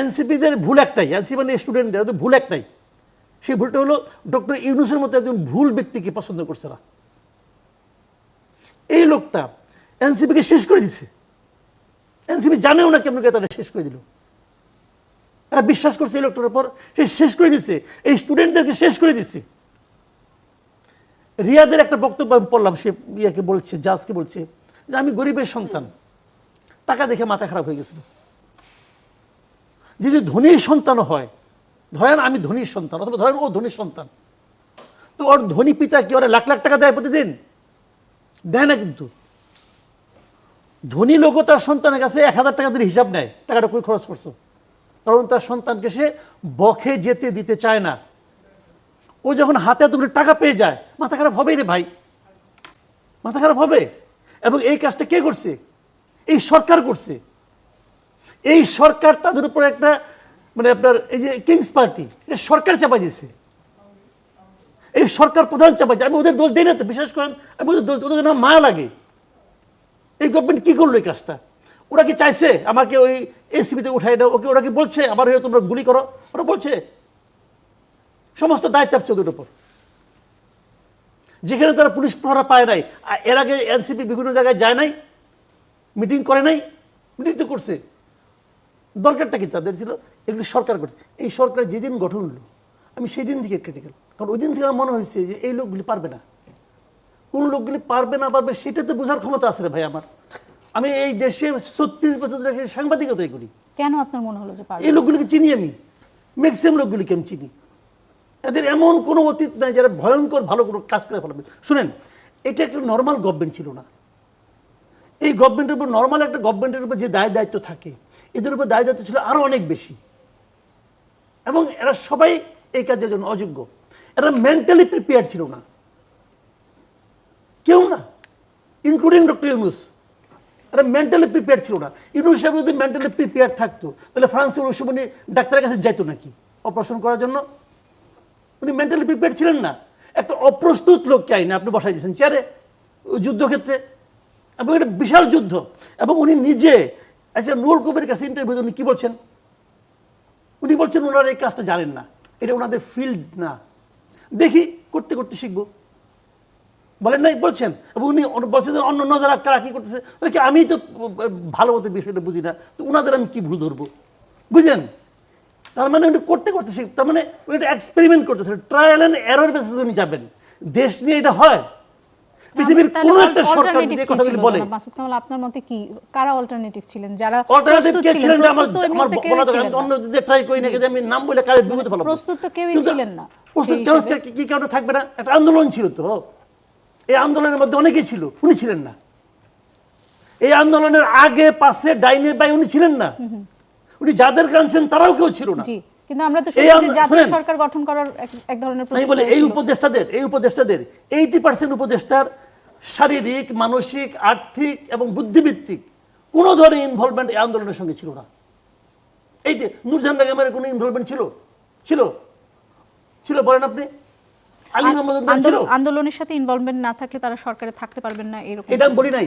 এনসিপিদের ভুল একটাই, এনসিপি মানে স্টুডেন্টদের ওদের ভুল একটাই। সেই ভুলটা হলো ডক্টর ইউনুসের মতো একজন ভুল ব্যক্তিকে পছন্দ করছে না। এই লোকটা এনসিপিকে শেষ করে দিছে। এনসিপি জানেও না কেমন তারা শেষ করে দিল। তারা বিশ্বাস করছে এই লোকটার উপর, সে শেষ করে দিছে, এই স্টুডেন্টদেরকে শেষ করে দিছে। রিয়াদের একটা বক্তব্য আমি পড়লাম, সে ইয়াকে বলছে, জাজকে বলছে, যে আমি গরিবের সন্তান। টাকা দেখে মাথা খারাপ হয়ে গেছিল। যদি ধনীর সন্তান হয়, ধরেন আমি ধনীর সন্তান, অথবা ধরেন ও ধনীর সন্তান, তো ওর ধনী পিতা কি ওরা লাখ লাখ টাকা দেয় প্রতিদিন? দেয় না কিন্তু। ধনী লোকও তার সন্তানের কাছে এক হাজার টাকা দিয়ে হিসাব নেয়, টাকাটা কই খরচ করছ? কারণ তার সন্তানকে সে বখে যেতে দিতে চায় না। ও যখন হাতে এতগুলো টাকা পেয়ে যায়, মাথা খারাপ হবেই রে ভাই। মাথা খারাপ হবে। এবং এই কাজটা কে করছে? এই সরকার করছে। এই সরকার তাদের উপর একটা মানে আপনার এই যে কিংস পার্টি এটা সরকার চাপা দিয়েছে। এই সরকার প্রধান চাপা আমি ওদের দোষ দিই না তো, বিশ্বাস করেন, আমি ওদের দোষ, ওদের মায়া লাগে। এই গভর্নমেন্ট কি করল এই কাজটা? ওরা কি চাইছে আমাকে ওই এসিবিতে উঠাই দাও? ওকে, ওরা কি বলছে? আমার হয়ে তোমরা গুলি করো? ওরা বলছে, সমস্ত দায় চাপছে ওদের উপর। যেখানে তারা পুলিশ প্রহরা পায় নাই এর আগে এনসিপি বিভিন্ন জায়গায় যায় নাই মিটিং করে নাই মিটিং তো করছে। দরকারটা কি তাদের ছিল? এগুলো সরকার করছে। এই সরকার যেদিন গঠন হলো আমি সেই দিন থেকে ক্রিটিক্যাল কারণ ওই দিন থেকে আমার মনে হয়েছে যে এই লোকগুলি পারবে না। কোন লোকগুলি পারবে না পারবে সেটাতে বোঝার ক্ষমতা আছে রে ভাই আমার। আমি এই দেশে ছত্রিশ বছর ধরে সাংবাদিকতাই করি। কেন আপনার মনে হলো যে এই লোকগুলিকে চিনি আমি। ম্যাক্সিমাম লোকগুলিকে আমি চিনি। এদের এমন কোনো অতীত নাই যারা ভয়ঙ্কর ভালো কোনো কাজ করে ফেলাবে। শুনেন এটা একটা নর্মাল গভর্নমেন্ট ছিল না। এই গভর্নমেন্টের উপর নর্মাল একটা গভর্নমেন্টের উপর যে দায় দায়িত্ব থাকে এদের উপর দায় দায়িত্ব ছিল আরও অনেক বেশি। এবং এরা সবাই এই কাজের জন্য অযোগ্য। এরা মেন্টালি প্রিপেয়ার ছিল না। কেউ না ইনক্লুডিং ডক্টর ইউনুস। এরা মেন্টালি প্রিপেয়ার ছিল না। ইউনুস সাহেব যদি মেন্টালি প্রিপেয়ার থাকতো, তাহলে ফ্রান্সের ওই সময় ডাক্তারের কাছে যাইতো নাকি অপারেশন করার জন্য? উনি মেন্টালি প্রিপেয়ার ছিলেন না। একটা অপ্রস্তুত লোককে আইনে আপনি বসাই দিয়েছেন। চেয়ারে যুদ্ধক্ষেত্রে। এবং এটা বিশাল যুদ্ধ। এবং উনি নিজে আচ্ছা নুরুল কবির কাছে ইন্টারভিউ উনি কি বলছেন? উনি বলছেন ওনারা এই কাজটা জানেন না। এটা ওনাদের ফিল্ড না। দেখি, করতে করতে শিখব। বলেন নাই, বলছেন। এবং উনি বলছেন যে, অন্য যারা কারা কি করতেছে? কি আমি তো ভালো মতো বিষয়টা বুঝি না। তো ওনাদের আমি কি ভুল ধরবো? বুঝলেন? তার মানে উনি করতে করতে শিখ তার মানে উনি একটা এক্সপেরিমেন্ট করতেছেন। ট্রায়াল অ্যান্ড এরর বেসিসে উনি যাবেন। দেশ নিয়ে এটা হয়। পৃথিবীর কোনো একটা সরকার যদি কথাগুলি বলে? মাসুদ কামাল আপনার মতে কি কারা অল্টারনেটিভ ছিলেন? যারা অল্টারনেটিভ কে ছিলেন? আমার আমার বলা দরকার অন্য যদি ট্রাই করি না যে আমি নাম বলে কারে বিপদে ফেলাবো প্রস্তুত তো কেউই ছিলেন না। প্রস্তুত হিসেবে। কি- কারণে থাকবে না? একটা আন্দোলন ছিল তো। এই আন্দোলনের মধ্যে অনেকেই ছিল উনি ছিলেন না। এই আন্দোলনের আগে পাশে ডাইনে বাই উনি ছিলেন না। উনি যাদের কানছেন তারাও কেউ ছিল না। কিন্তু আমরা তো জাতীয় সরকার গঠন করার এক- ধরনের বলি এই উপদেষ্টাদের এই উপদেষ্টাদের এইটি পার্সেন্ট উপদেষ্টার শারীরিক মানসিক আর্থিক এবং বুদ্ধিভিত্তিক কোনো ধরনের ইনভলভমেন্ট এই আন্দোলনের সঙ্গে ছিল না। এই যে নূরজাহান বেগমের কোনো ইনভলভমেন্ট ছিল? ছিল? ছিল বলেন আপনি? আলী মোহাম্মদ ছিল? আন্দোলনের সাথে ইনভলভমেন্ট না থাকলে তারা সরকারে থাকতে পারবেন না এরকম। এটা আমি বলি নাই।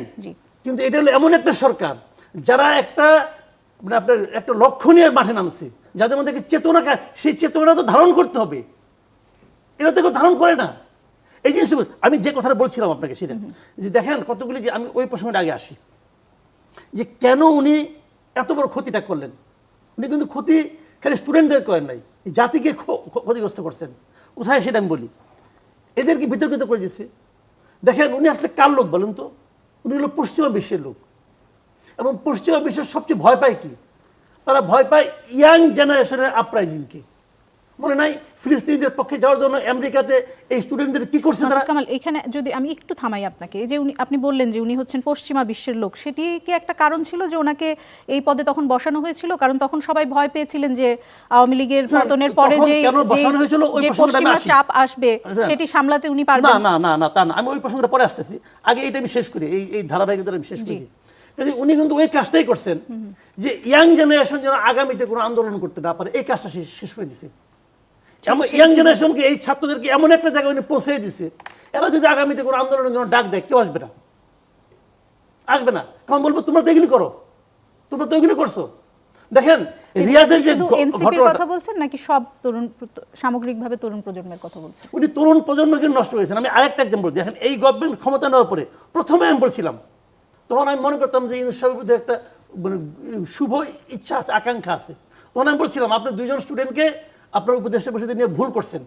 কিন্তু এটা হলো এমন একটা সরকার যারা একটা মানে আপনার একটা লক্ষ্য নিয়ে মাঠে নামছে। যাদের মধ্যে চেতনা সেই চেতনা তো ধারণ করতে হবে। এটা তো কেউ ধারণ করে না। এই জিনিস আমি যে কথাটা বলছিলাম আপনাকে সেটা। যে দেখেন কতগুলি যে আমি ওই প্রসঙ্গের আগে আসি। যে কেন উনি এত বড় ক্ষতিটা করলেন? উনি কিন্তু ক্ষতি খালি স্টুডেন্টদের করেন নাই। জাতিকে ক্ষ- ক্ষ- ক্ষতিগ্রস্ত করছেন। কোথায় সেটা আমি বলি? এদেরকে বিতর্কিত করে দিয়েছে। দেখেন উনি আসলে কার লোক বলেন তো? উনি হলো পশ্চিমা বিশ্বের লোক। এবং পশ্চিমা বিশ্বের সবচেয়ে ভয় পায় কি? তারা ভয় পায় ইয়াং জেনারেশনের আপরাইজিংকে মনে নাই ফিলিস্তিনিদের পক্ষে যাওয়ার জন্য আমেরিকাতে এই স্টুডেন্টদের কি করছে তারা? কামাল এখানে যদি আমি একটু থামাই আপনাকে এই যে উনি আপনি বললেন যে উনি হচ্ছেন পশ্চিমা বিশ্বের লোক সেটি কি একটা কারণ ছিল যে ওনাকে এই পদে তখন বসানো হয়েছিল? কারণ তখন সবাই ভয় পেয়েছিলেন যে আওয়ামী লীগের না, পতনের পরে যে যে পশ্চিমা। চাপ আসবে আচ্ছা। সেটি সামলাতে উনি না পারবেন না না না তা না আমি ওই প্রসঙ্গটা পরে আসতেছি। আগে এটা আমি শেষ করি এই এই ধারাবাহিকতা আমি শেষ করি। উনি কিন্তু ওই কাজটাই করছেন। যে ইয়াং জেনারেশন যেন আগামীতে কোনো আন্দোলন করতে না পারে এই কাজটা শেষ করে দিছে। এমন ইয়াং জেনারেশনকে এই ছাত্রদেরকে এমন একটা জায়গায় উনি পৌঁছে দিছে এরা যদি আগামীতে কোনো আন্দোলনের জন্য ডাক দেয় কেউ আসবে না। আসবে না। কারণ বলব তোমরা তো এগুলি করো। তোমরা তো এগুলি করছ। দেখেন রিয়াদের যে কথা বলছেন নাকি সব তরুণ সামগ্রিকভাবে তরুণ প্রজন্মের কথা বলছেন? উনি তরুণ প্রজন্মকে নষ্ট করেছেন আমি আরেকটা এক্সাম্পল দেখেন এই গভর্নমেন্ট ক্ষমতা নেওয়ার পরে প্রথমে আমি বলছিলাম তখন আমি মনে করতাম যে ইউনুস মধ্যে একটা মানে শুভ ইচ্ছা আছে, আকাঙ্ক্ষা আছে। তখন আমি বলছিলাম, আপনি দুইজন স্টুডেন্টকে আপনার উপদেশে বসে নিয়ে ভুল করছেন।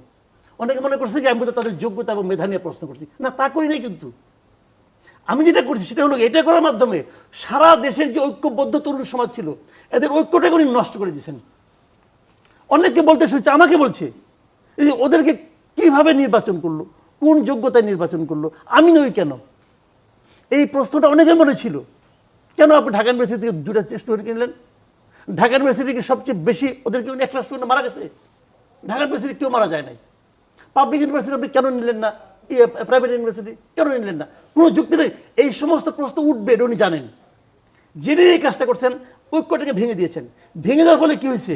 অনেকে মনে করছে যে আমি বোধহয় তাদের যোগ্যতা এবং মেধা নিয়ে প্রশ্ন করছি। না, তা করি নাই কিন্তু। আমি যেটা করছি সেটা হলো এটা করার মাধ্যমে সারা দেশের যে ঐক্যবদ্ধ তরুণ সমাজ ছিল, এদের ঐক্যটাকে উনি নষ্ট করে দিয়েছেন। অনেককে বলতে শুনছে, আমাকে বলছে ওদেরকে কীভাবে নির্বাচন করল? কোন যোগ্যতায় নির্বাচন করল? আমি নই কেন? এই প্রশ্নটা অনেকের মনে ছিল। কেন আপনি ঢাকা ইউনিভার্সিটি থেকে দুটা স্টুডেন্ট কিনলেন ঢাকা ইউনিভার্সিটিকে সবচেয়ে বেশি ওদেরকে একটা স্টুডেন্ট মারা গেছে। ঢাকা ইউনিভার্সিটি কেউ মারা যায় নাই। পাবলিক ইউনিভার্সিটি আপনি কেন নিলেন না? প্রাইভেট ইউনিভার্সিটি কেন নিলেন না? কোনো যুক্তি নেই। এই সমস্ত প্রশ্ন উঠবে উনি জানেন। জেনে এই কাজটা করছেন, ঐক্যটাকে ভেঙে দিয়েছেন। ভেঙে দেওয়ার ফলে কী হয়েছে?